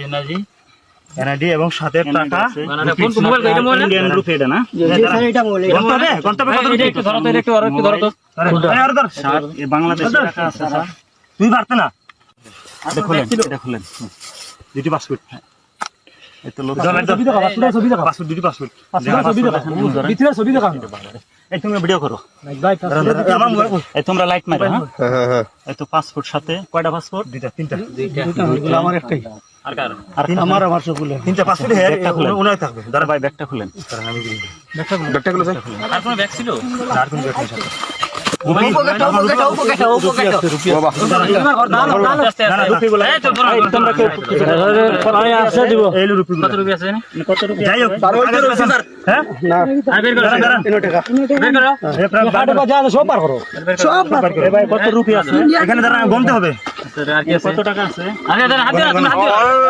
Energy NID এবং সাথে টাকা কোন মোবাইল এটা ইন্ডিয়ান রুপি এটা না গন্তব্যে গন্তব্যে কত এটা একটু ধরো তো এটা একটু আর একটু ধরো তো। ষাট এ বাংলাদেশি টাকা আছে স্যার। তুই পারতে না? এটা খুলেন এটা খুলেন। দুটি পাসপোর্ট এই তো লোক পাসপোর্ট দুটি পাসপোর্ট এই তুমি ভিডিও করো। এই তোমরা লাইট মারো হ্যাঁ? এই তো পাসপোর্ট সাথে কয়টা পাসপোর্ট দুইটা তিনটা। আমার একটাই। আর কার? আর আমার আমার সবগুলো তিনটা পাসপোর্ট হ্যাঁ একটা খুলেন ওনাই থাকবে। দাঁড়া ভাই ব্যাগটা খুলেন। আর কোনো ব্যাগ ছিল আর কোনো ব্যাগ নেই সাথে। আস্তে না, না, আস্তে রুপিগুলো- এই তো ধরো এই, তোমরা কেউ- এই লো রুপিগুলো। কত রুপি আছে এখানে? যাই হোক হ্যাঁ আর বের করো দাঁড়ান, কত রুপি আছে এখানে দাঁড়া গমতে হবে কত টাকা আছে আরে দাঁড়া হাত হাত।